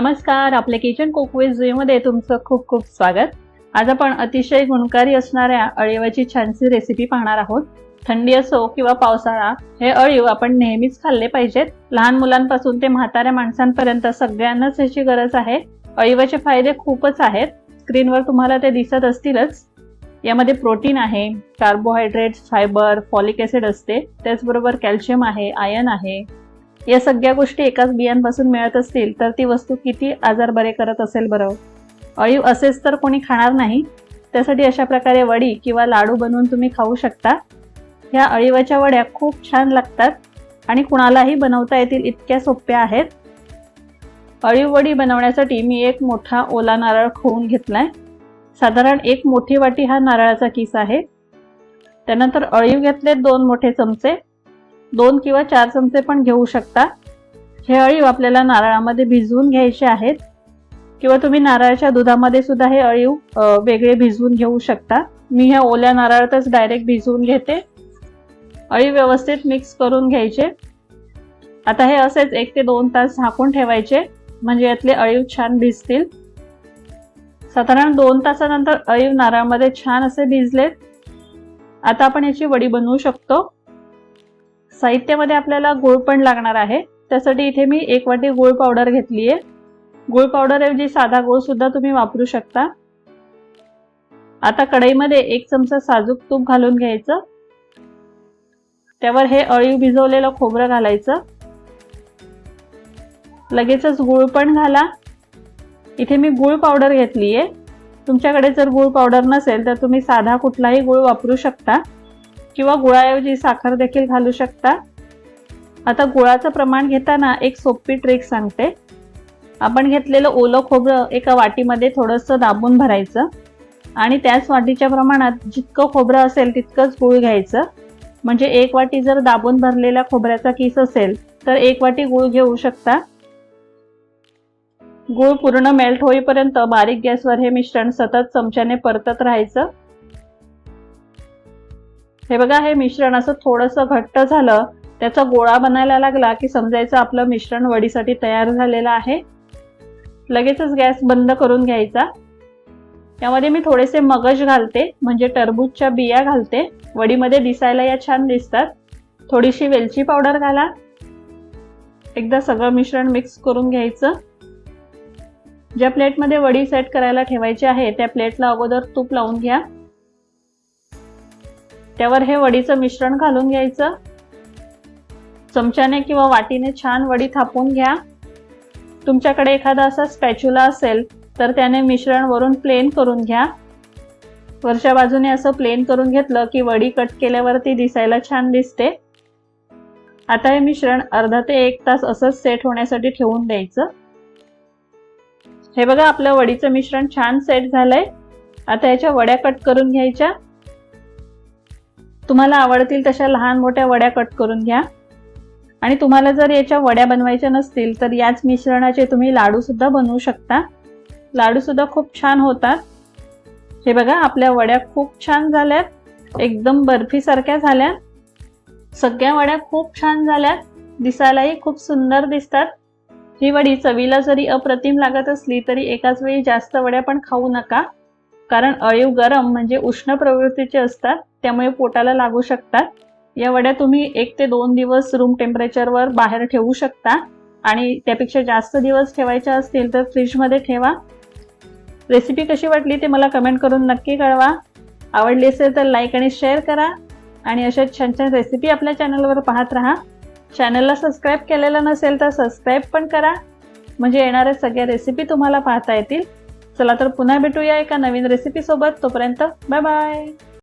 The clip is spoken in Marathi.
नमस्कार आपल्या किचन कुकवेजमध्ये तुमचं खूप खूप स्वागत. आज आपण अतिशय गुणकारी असणाऱ्या अळीवाची छानशी रेसिपी पाहणार आहोत. थंडी असो किंवा पावसाळा हे अळीव आपण नेहमीच खाल्ले पाहिजेत. लहान मुलांपासून ते म्हाताऱ्या माणसांपर्यंत सगळ्यांनाच याची गरज आहे. अळीवाचे फायदे खूपच आहेत. स्क्रीनवर तुम्हाला ते दिसत असतीलच. यामध्ये प्रोटीन आहे कार्बोहायड्रेट्स फायबर फॉलिक ॲसिड असते. त्याचबरोबर कॅल्शियम आहे आयन आहे. या सगळ्या गोष्टी एकाच बियांपासून मिळत असतील तर ती वस्तू किती आजार बरे करत असेल बरं. अळीव असेच तर कोणी खाणार नाही. त्यासाठी अशा प्रकारे वडी किंवा लाडू बनवून तुम्ही खाऊ शकता. ह्या अळीवाच्या वड्या खूप छान लागतात आणि कुणालाही बनवता येतील इतक्या सोप्या आहेत. अळीव वडी बनवण्यासाठी मी एक मोठा ओला नारळ खोवून आहे साधारण एक मोठी वाटी हा नारळाचा किस आहे. त्यानंतर अळीव घेतले दोन मोठे चमचे. दोन किंवा चार चमचे पण घेऊ शकता. हे अळीव आपल्याला नारळामध्ये भिजवून घ्यायचे आहेत. किंवा तुम्ही नारळाच्या दुधामध्ये सुद्धा हे अळीव वेगळे भिजवून घेऊ शकता. मी ह्या ओल्या नारळातच डायरेक्ट भिजवून घेते. अळीव व्यवस्थित मिक्स करून घ्यायचे. आता हे असेच एक ते दोन तास झाकून ठेवायचे. म्हणजे यातले अळीव छान भिजतील. साधारण दोन तासानंतर अळीव नारळामध्ये छान असे भिजलेत. आता आपण याची वडी बनवू शकतो. साहित्यामध्ये आपल्याला गुळ पण लागणार आहे. त्यासाठी इथे मी एक वाटी गुळ पावडर घेतली आहे गुळ पावडरऐवजी साधा गुळ सुद्धा तुम्ही वापरू शकता. आता कढईमध्ये एक चमचा साजूक तूप घालून घ्यायचं. त्यावर हे अळीव भिजवलेलं खोबरं घालायचं. लगेचच गुळ पण घाला. इथे मी गुळ पावडर घेतली आहे तुमच्याकडे जर गुळ पावडर नसेल तर तुम्ही साधा कुठलाही गुळ वापरू शकता. किंवा गुळाऐवजी साखर देखील घालू शकता. आता गुळाचं प्रमाण घेताना एक सोपी ट्रिक सांगते. आपण घेतलेलं ओलं खोबरं एका वाटीमध्ये थोडंसं दाबून भरायचं. आणि त्याच वाटीच्या प्रमाणात जितकं खोबरं असेल तितकंच गुळ घ्यायचं. म्हणजे एक वाटी जर दाबून भरलेला खोबऱ्याचा किस असेल तर एक वाटी गुळ घेऊ शकता. गुळ पूर्ण मेल्ट होईपर्यंत बारीक गॅसवर हे मिश्रण सतत चमच्याने परतत राहायचं. हे बघा हे मिश्रण असं थोडंसं घट्ट झालं त्याचा गोळा बनायला लागला की समजायचं आपलं मिश्रण वडीसाठी तयार झालेलं आहे. लगेचच गॅस बंद करून घ्यायचा. त्यामध्ये मी थोडेसे मगज घालते म्हणजे टरबूजच्या बिया घालते. वडीमध्ये दिसायला या छान दिसतात. थोडीशी वेलची पावडर घाला. एकदा सगळं मिश्रण मिक्स करून घ्यायचं. ज्या प्लेटमध्ये वडी सेट करायला ठेवायची आहे त्या प्लेटला अगोदर तूप लावून घ्या. त्यावर हे वडीचं मिश्रण घालून घ्यायचं. चमच्याने किंवा वाटीने छान वडी थापून घ्या. तुमच्याकडे एखादा असा स्पॅच्युला असेल तर त्याने मिश्रण वरून प्लेन करून घ्या. वरच्या बाजूने असं प्लेन करून घेतलं की वडी कट केल्यावरती दिसायला छान दिसते. आता हे मिश्रण अर्धा ते एक तास असंच सेट होण्यासाठी ठेवून द्यायचं. हे बघा आपलं वडीचं मिश्रण छान सेट झालंय. आता याच्या वड्या कट करून घ्यायच्या. तुम्हाला आवडतील तशा लहान मोठ्या वड्या कट करून घ्या. आणि तुम्हाला जर याच्या वड्या बनवायच्या नसतील तर याच मिश्रणाचे तुम्ही लाडूसुद्धा बनवू शकता. लाडूसुद्धा खूप छान होतात. हे बघा आपल्या वड्या खूप छान झाल्यात. एकदम बर्फीसारख्या झाल्या सगळ्या वड्या खूप छान झाल्यात. दिसायलाही खूप सुंदर दिसतात. ही वडी चवीला जरी अप्रतिम लागत असली तरी एकाच वेळी जास्त वड्या पण खाऊ नका. कारण अळीव गरम म्हणजे उष्ण प्रवृत्तीचे असतात त्यामुळे पोटाला लागू शकतात. या वड्या तुम्ही एक ते दोन दिवस रूम टेम्परेचरवर बाहेर ठेवू शकता. आणि त्यापेक्षा जास्त दिवस ठेवायच्या असतील तर फ्रीजमध्ये ठेवा. रेसिपी कशी वाटली ते मला कमेंट करून नक्की कळवा. आवडली असेल तर लाईक आणि शेअर करा. आणि अशा छान छान रेसिपी आपल्या चॅनलवर पाहत राहा. चॅनलला सबस्क्राईब केलेलं नसेल तर सबस्क्राईब पण करा. म्हणजे येणाऱ्या सगळ्या रेसिपी तुम्हाला पाहता येतील. चला तर पुन्हा भेटूया एका नवीन रेसिपीसोबत तोपर्यंत बाय बाय